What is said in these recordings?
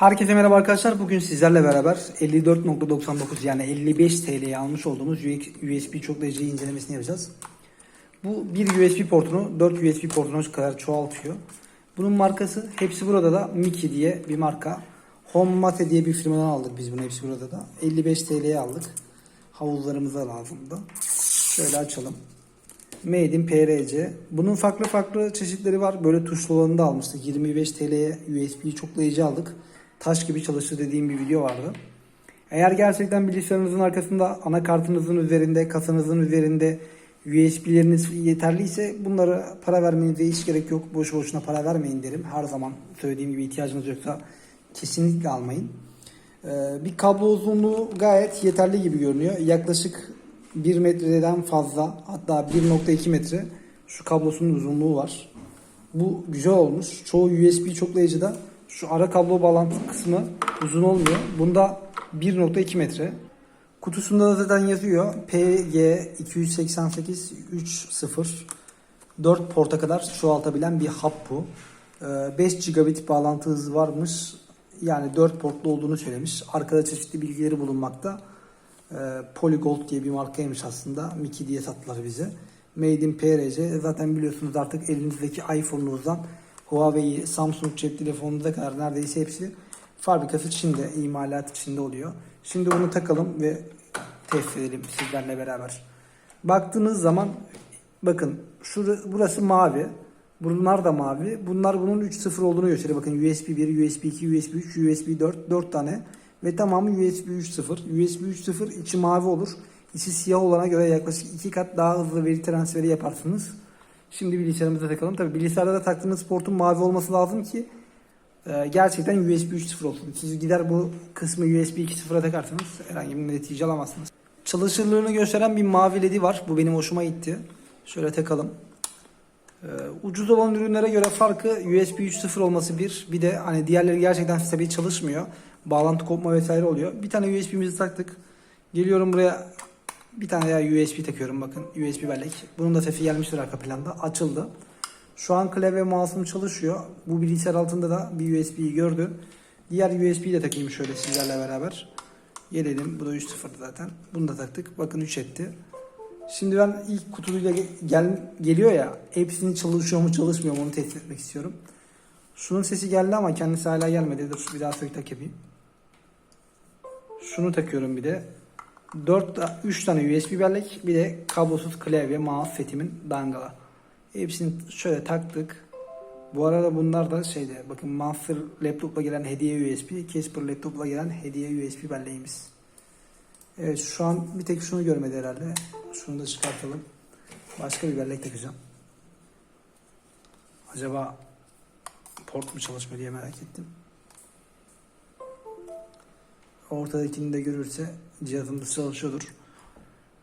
Herkese merhaba arkadaşlar. Bugün sizlerle beraber 54.99 yani 55 TL'ye almış olduğumuz USB çoklayıcı incelemesini yapacağız. Bu bir USB portunu 4 USB portuna kadar çoğaltıyor. Bunun markası hepsi burada da Miki diye bir marka. Home Mate diye bir firmadan aldık biz bunu hepsi burada da. 55 TL'ye aldık. Havuzlarımıza lazımdı. Şöyle açalım. Made in PRC. Bunun farklı farklı çeşitleri var. Böyle tuşlu olanını da almıştık. 25 TL'ye USB çoklayıcı aldık. Taş gibi çalıştı dediğim bir video vardı. Eğer gerçekten bilgisayarınızın arkasında anakartınızın üzerinde, kasanızın üzerinde USB'leriniz yeterliyse bunları para vermenize hiç gerek yok. Boş boşuna para vermeyin derim. Her zaman söylediğim gibi ihtiyacınız yoksa kesinlikle almayın. Ee, bir kablo uzunluğu gayet yeterli gibi görünüyor. Yaklaşık 1 metreden fazla hatta 1.2 metre şu kablosunun uzunluğu var. Bu güzel olmuş. Çoğu USB çoklayıcıda şu ara kablo bağlantı kısmı uzun olmuyor. Bunda 1.2 metre. Kutusunda da zaten yazıyor. PG 288 30 4 porta kadar çoğaltabilen bir hap bu. Ee, 5 gigabit bağlantı hızı varmış. Yani 4 portlu olduğunu söylemiş. Arkada çeşitli bilgileri bulunmakta. Ee, Polygold diye bir markaymış aslında. Miki diye sattılar bize. Made in PRC. Zaten biliyorsunuz artık elinizdeki iPhone'unuzdan Huawei, Samsung cep telefonunuza kadar neredeyse hepsi fabrikası Çin'de, imalat Çin'de oluyor. Şimdi bunu takalım ve test edelim sizlerle beraber. Baktığınız zaman bakın şurası, burası mavi. Bunlar da mavi. Bunlar bunun 3.0 olduğunu gösteriyor. Bakın USB 1, USB 2, USB 3, USB 4, 4 tane. Ve tamamı USB 3.0. USB 3.0 içi mavi olur. İçi siyah olana göre yaklaşık 2 kat daha hızlı veri transferi yaparsınız. Şimdi bilgisayarımıza takalım. Tabi bilgisayarda da taktığınız portun mavi olması lazım ki e, gerçekten USB 3.0 olsun. Siz gider bu kısmı USB 2.0'a takarsanız herhangi bir netice alamazsınız. Çalışırlığını gösteren bir mavi ledi var. Bu benim hoşuma gitti. Şöyle takalım. Ee, ucuz olan ürünlere göre farkı USB 3.0 olması bir. Bir de hani diğerleri gerçekten stabil çalışmıyor. Bağlantı kopma vesaire oluyor. Bir tane USB'mizi taktık. Geliyorum buraya bir tane daha USB takıyorum bakın. USB bellek. Bunun da sesi gelmiştir arka planda. Açıldı. Şu an klavye mouse'um çalışıyor. Bu bilgisayar altında da bir USB'yi gördü. Diğer USB'yi de takayım şöyle sizlerle beraber. Gelelim. Bu da 3.0 zaten. Bunu da taktık. Bakın 3 etti. Şimdi ben ilk kutuyla gel, geliyor ya. Hepsinin çalışıyor mu çalışmıyor mu onu test etmek istiyorum. Şunun sesi geldi ama kendisi hala gelmedi. Dur bir daha sök tak yapayım. Şunu takıyorum bir de. 4 3 tane USB bellek bir de kablosuz klavye mouse setimin dangala. Hepsini şöyle taktık. Bu arada bunlar da şeyde bakın Monster laptopla gelen hediye USB, Casper laptopla gelen hediye USB belleğimiz. Evet şu an bir tek şunu görmedi herhalde. Şunu da çıkartalım. Başka bir bellek takacağım. Acaba port mu çalışmıyor diye merak ettim. Ortadakini de görürse cihazımız çalışıyordur.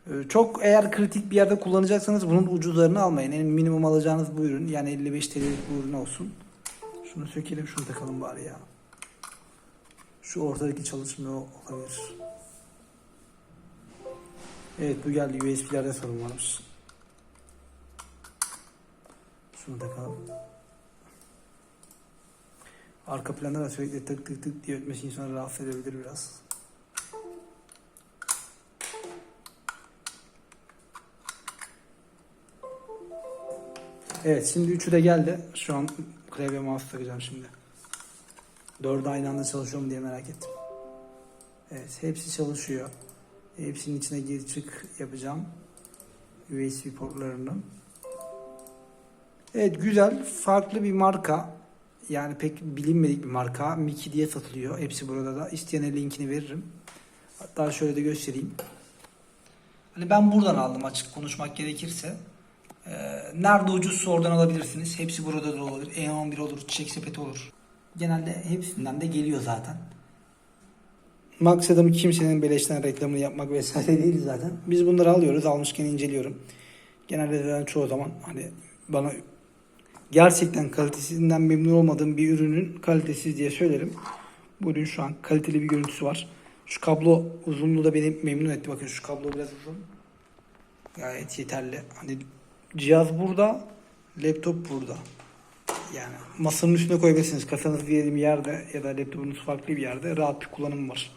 Ee, Çok eğer kritik bir yerde kullanacaksanız bunun ucuzlarını almayın. En minimum alacağınız bu ürün yani 55 TL'lik bu ürün olsun. Şunu sökelim şunu takalım bari ya. Şu ortadaki çalışmıyor olabilir. Evet bu geldi USB'lerde sorun varmış. Şunu takalım. Arka planda da sürekli tık tık tık diye ötmesi insanı rahatsız edebilir biraz. Evet şimdi üçü de geldi. Şu an klavye mouse takacağım şimdi. Dördü aynı anda çalışıyor mu diye merak ettim. Evet hepsi çalışıyor. Hepsinin içine gir çık yapacağım. USB portlarının. Evet güzel. Farklı bir marka. Yani pek bilinmedik bir marka. Miki diye satılıyor. Hepsi burada da. İsteyene linkini veririm. Hatta şöyle de göstereyim. Hani ben buradan aldım açık konuşmak gerekirse. Ee, nerede ucuzsa oradan alabilirsiniz. Hepsi burada da olur. E11 olur, çiçek sepeti olur. Genelde hepsinden de geliyor zaten. Maksadım kimsenin beleşten reklamını yapmak vesaire değil zaten. Biz bunları alıyoruz. Almışken inceliyorum. Genelde zaten çoğu zaman hani bana gerçekten kalitesinden memnun olmadığım bir ürünün kalitesiz diye söylerim. Bu ürün şu an kaliteli bir görüntüsü var. Şu kablo uzunluğu da beni memnun etti. Bakın şu kablo biraz uzun. Gayet yeterli. Hani cihaz burada, laptop burada. Yani masanın üstüne koyabilirsiniz. Kasanız diyelim yerde ya da laptopunuz farklı bir yerde rahat bir kullanım var.